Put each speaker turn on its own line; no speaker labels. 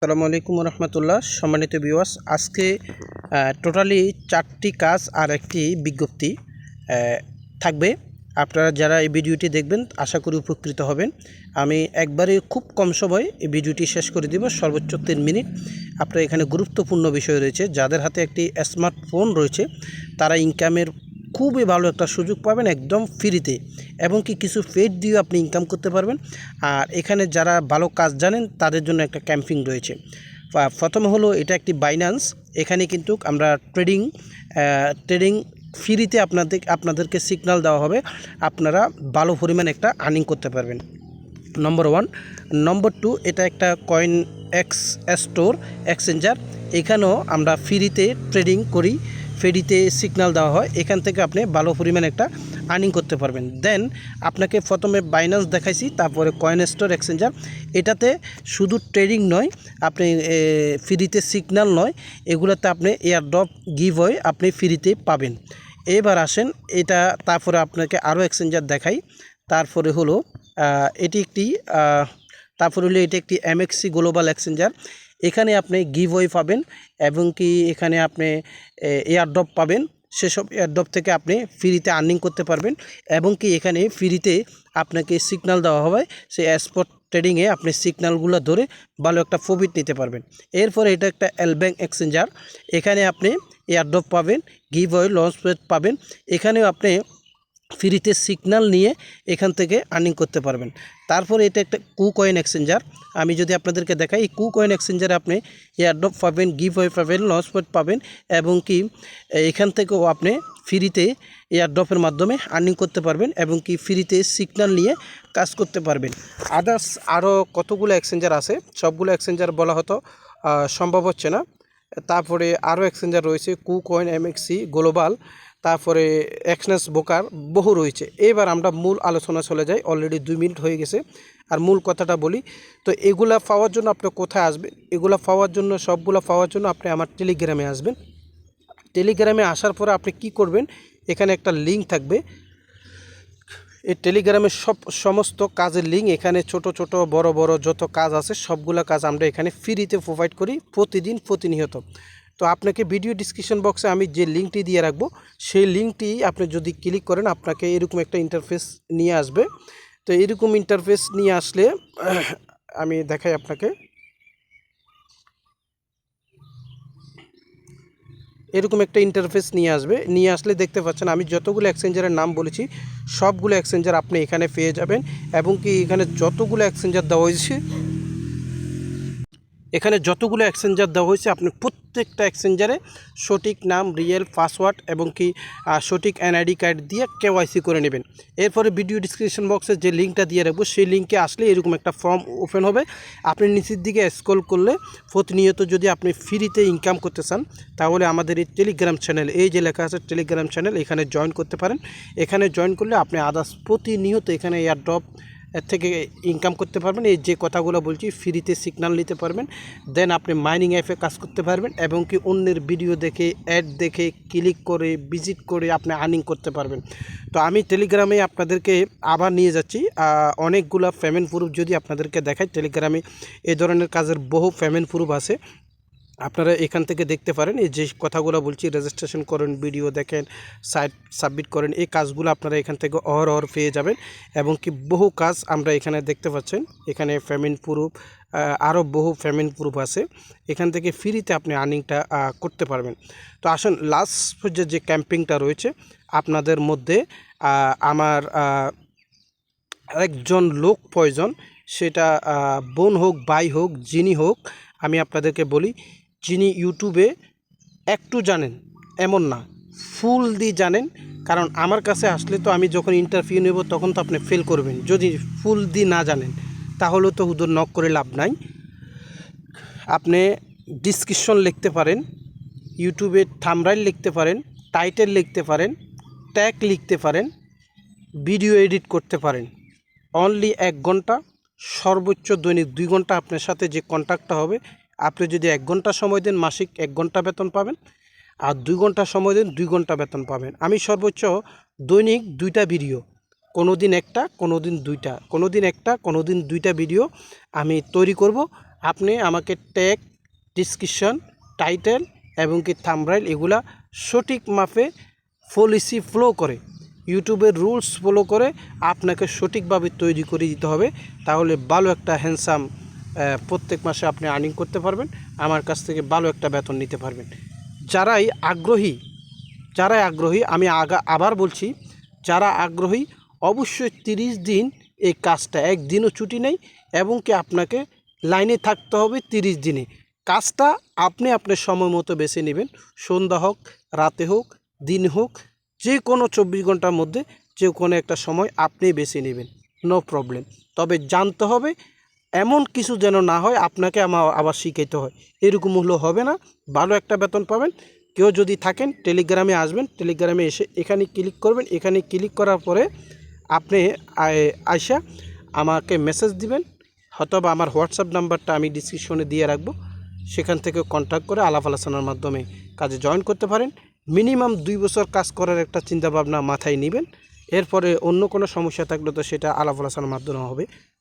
আসসালামু আলাইকুম রহমতুল্লাহ সম্মানিত বিওয়াস আজকে টোটালি চারটি কাজ আর একটি বিজ্ঞপ্তি থাকবে। আপনারা যারা এই ভিডিওটি দেখবেন, আশা করি উপকৃত হবেন। আমি একবারে খুব কম সময় এই ভিডিওটি শেষ করে দিব, সর্বোচ্চ তিন মিনিট। আপনার এখানে গুরুত্বপূর্ণ বিষয় রয়েছে, যাদের হাতে একটি স্মার্টফোন রয়েছে, তারা ইনকামের খুবই ভালো একটা সুযোগ পাবেন একদম ফ্রিতে এবং কি কিছু পেড দিয়েও আপনি ইনকাম করতে পারবেন। আর এখানে যারা ভালো কাজ জানেন, তাদের জন্য একটা ক্যাম্পিং রয়েছে। প্রথম হলো এটা একটি বাইন্যান্স এখানে কিন্তু আমরা ট্রেডিং ট্রেডিং ফ্রিতে আপনাদের, আপনাদেরকে সিগন্যাল দেওয়া হবে। আপনারা ভালো পরিমাণ একটা আর্নিং করতে পারবেন। নম্বর ওয়ান নম্বর টু এটা একটা কয়েন এক্স স্টোর এক্সচেঞ্জার এখানেও আমরা ফ্রিতে ট্রেডিং করি। ফ্রিতে সিগনাল দেওয়া হয়, এখান থেকে আপনি ভালো পরিমাণ একটা আর্নিং করতে পারবেন। দেন আপনাকে প্রথমে বাইন্যান্স দেখাইছি, তারপরে কয়েন স্টোর এক্সচেঞ্জার এটাতে শুধু ট্রেডিং নয়, আপনি ফ্রিতে সিগনাল নয়, এগুলোতে আপনি এয়ারড্রপ গিভ হয় আপনি ফ্রিতে পাবেন। এবার আসেন, এটা তারপরে আপনাকে আরও এক্সচেঞ্জার দেখাই। তারপরে হলো এটি একটি তারপরে হলো এটি একটি এমএক্সি গ্লোবাল এক্সচেঞ্জার এখানে আপনি গিভ ওয়ে পাবেন এবং কি এখানে আপনি এয়ারড্রপ পাবেন। সেসব এয়ারড্রপ থেকে আপনি ফ্রিতে আর্নিং করতে পারবেন এবং কি এখানে ফ্রিতে আপনাকে সিগনাল দেওয়া হবে। সেই স্পট ট্রেডিংয়ে আপনি সিগনালগুলো ধরে ভালো একটা প্রফিট নিতে পারবেন। এরপরে এটা একটা এলব্যাঙ্ক এক্সচেঞ্জার এখানে আপনি এয়ারড্রপ পাবেন গিভ ওয়ে লঞ্চ পাবেন। এখানেও আপনি ফ্রিতে সিগনাল নিয়ে এখান থেকে আর্নিং করতে পারবেন। তারপরে এটা একটা কু কয়েন এক্সচেঞ্জার। আমি যদি আপনাদেরকে দেখাই, এই কু কয়েন এক্সচেঞ্জারে আপনি এয়ারড্রপ পাবেন গিভ ওয়ে পাবেন লঞ্চ প্যাড পাবেন এবং কি এখান থেকেও আপনি ফ্রিতে এয়ারড্রপের মাধ্যমে আর্নিং করতে পারবেন এবং কি ফ্রিতে সিগনাল নিয়ে কাজ করতে পারবেন। আদার্স আরও কতগুলো এক্সচেঞ্জার আছে? সবগুলো এক্সচেঞ্জার বলা হতো সম্ভব হচ্ছে না। তারপরে আরও এক্সচেঞ্জার রয়েছে কু কয়েন এমএক্সি গ্লোবাল। তারপরে এক্সনেস বোকার বহু রয়েছে। এবার আমরা মূল আলোচনা চলে যাই। অলরেডি দুই মিনিট হয়ে গেছে। আর মূল কথাটা বলি, তো এগুলা পাওয়ার জন্য আপনি কোথায় আসবেন? এগুলা পাওয়ার জন্য, সবগুলো পাওয়ার জন্য আপনি আমার টেলিগ্রামে আসবেন। টেলিগ্রামে আসার পরে আপনি কি করবেন? এখানে একটা লিঙ্ক থাকবে। এই টেলিগ্রামের সব, সমস্ত কাজের লিঙ্ক এখানে ছোট ছোট, বড় বড় যত কাজ আছে, সবগুলো কাজ আমরা এখানে ফ্রিতে প্রোভাইড করি প্রতিদিন প্রতিনিয়ত। তো আপনাকে ভিডিও ডিসক্রিপশন বক্সে আমি যে লিঙ্কটি দিয়ে রাখব, সেই লিঙ্কটি আপনি যদি ক্লিক করেন, আপনাকে এরকম একটা ইন্টারফেস নিয়ে আসবে। তো এরকম ইন্টারফেস নিয়ে আসলে, আমি দেখাই আপনাকে। এরকম একটা ইন্টারফেস নিয়ে আসবে। নিয়ে আসলে দেখতে পাচ্ছেন, আমি যতগুলো এক্সচেঞ্জারের নাম বলেছি, সবগুলো এক্সচেঞ্জার আপনি এখানে পেয়ে যাবেন এবং কি এখানে যতগুলো এক্সচেঞ্জার দেওয়া হয়েছে এখানে যতগুলো এক্সচেঞ্জার দেওয়া হয়েছে, আপনি প্রত্যেকটা এক্সচেঞ্জারে সঠিক নাম রিয়েল পাসওয়ার্ড এবং কি সঠিক এনআইডি কার্ড দিয়ে কেওয়াইসি করে নেবেন। এরপরে ভিডিও ডিসক্রিপশন বক্সে যে লিঙ্কটা দিয়ে রাখব, সেই লিঙ্কে আসলে এরকম একটা ফর্ম ওপেন হবে। আপনি নিচের দিকে স্ক্রল করলে প্রতিনিয়ত যদি আপনি ফ্রিতে ইনকাম করতে চান, তাহলে আমাদের এই টেলিগ্রাম চ্যানেল এই যে লেখা আছে টেলিগ্রাম চ্যানেল এখানে জয়েন করতে পারেন। এখানে জয়েন করলে আপনি আদার্স প্রতিনিয়ত এখানে এয়ারড্রপ এর থেকে ইনকাম করতে পারবেন। এই যে কথাগুলো বলছি ফ্রিতে সিগন্যাল নিতে পারবেন। দেন আপনি মাইনিং অ্যাপে কাজ করতে পারবেন এবং কি অন্যের ভিডিও দেখে অ্যাড দেখে ক্লিক করে ভিজিট করে আপনি আর্নিং করতে পারবেন। তো আমি টেলিগ্রামে আপনাদেরকে আবার নিয়ে যাচ্ছি। অনেকগুলো পেমেন্ট প্রুফ যদি আপনাদেরকে দেখাই টেলিগ্রামে এই ধরনের কাজের বহু পেমেন্ট প্রুফ আছে। আপনারা এখান থেকে দেখতে পারেন, এই যে কথাগুলো বলছি রেজিস্ট্রেশন করেন ভিডিও দেখেন সাইট সাবমিট করেন, এই কাজগুলো আপনারা এখান থেকে অহর অহর পেয়ে যাবেন এবং কি বহু কাজ আমরা এখানে দেখতে পাচ্ছেন। এখানে পেমেন্ট প্রুফ আরও বহু পেমেন্ট প্রুফ আছে। এখান থেকে ফ্রিতে আপনি আর্নিংটা করতে পারবেন। তো আসুন লাস্ট পর্যায়ে যে ক্যাম্পিংটা রয়েছে, আপনাদের মধ্যে আমার একজন লোক প্রয়োজন, সেটা বোন হোক, ভাই হোক, যিনি হোক, আমি আপনাদেরকে বলি যিনি ইউটিউবে একটু জানেন, এমন না। ফুল দি জানেন, কারণ আমার কাছে আসলে তো আমি যখন ইন্টারভিউ নেব তখন তো আপনি ফেল করবেন। যদি ফুল দি না জানেন, তাহলে তো হুদুর নক করে লাভ নাই। আপনি ডিসক্রিপশন লিখতে পারেন, ইউটিউবে থামরাইল লিখতে পারেন টাইটেল লিখতে পারেন ট্যাগ লিখতে পারেন ভিডিও এডিট করতে পারেন। অনলি এক ঘণ্টা, সর্বোচ্চ দৈনিক দুই ঘণ্টা আপনার সাথে যে কন্ট্যাক্টটা হবে আপনি যদি এক ঘণ্টা সময় দেন, মাসিক এক ঘণ্টা বেতন পাবেন আর দুই ঘণ্টা সময় দেন, দুই ঘণ্টা বেতন পাবেন। আমি সর্বোচ্চ দৈনিক দুইটা ভিডিও কোনো দিন একটা কোনো দিন দুইটা কোনো দিন একটা কোনো দিন দুইটা ভিডিও আমি তৈরি করব। আপনি আমাকে ট্যাগ ডিসক্রিপশন টাইটেল এবং কি থামব্রাইল এগুলা সঠিক মাপে পলিসি ফলো করে ইউটিউবের রুলস ফলো করে আপনাকে সঠিকভাবে তৈরি করে দিতে হবে। তাহলে ভালো একটা হ্যান্ডসাম প্রত্যেক মাসে আপনি আর্নিং করতে পারবেন, আমার কাছ থেকে ভালো একটা বেতন নিতে পারবেন। যারাই আগ্রহী যারাই আগ্রহী, আমি আগা, আবার বলছি, যারা আগ্রহী, অবশ্যই তিরিশ দিন এই কাজটা, একদিনও ছুটি নেই, এবং কি আপনাকে লাইনে থাকতে হবে তিরিশ দিনে। কাজটা আপনি আপনার সময় মতো বেছে নেবেন, সন্ধ্যা হোক, রাতে হোক, দিন হোক, যে কোনো চব্বিশ ঘণ্টার মধ্যে, যে কোনো একটা সময় আপনি বেছে নেবেন নো প্রবলেম তবে জানতে হবে এমন কিছু যেন না হয়, আপনাকে আমার আবার শিখাইতে হয়। এরকম হলো হবে না। ভালো একটা বেতন পাবেন। কেউ যদি থাকেন, টেলিগ্রামে আসবেন, টেলিগ্রামে এসে এখানে ক্লিক করবেন। এখানে ক্লিক করার পরে আপনি আই- আইসা আমাকে মেসেজ দিবেন অথবা আমার হোয়াটসঅ্যাপ নাম্বারটা আমি ডিসক্রিপশনে দিয়ে রাখব। সেখান থেকে কন্ট্যাক্ট করে আলাপ আলোচনার মাধ্যমে কাজে জয়েন করতে পারেন। মিনিমাম দুই বছর কাজ করার একটা চিন্তাভাবনা মাথায় নেবেন। এরপরে অন্য কোনো সমস্যা থাকলে তো সেটা আলাপ আলোচনার মাধ্যমে হবে।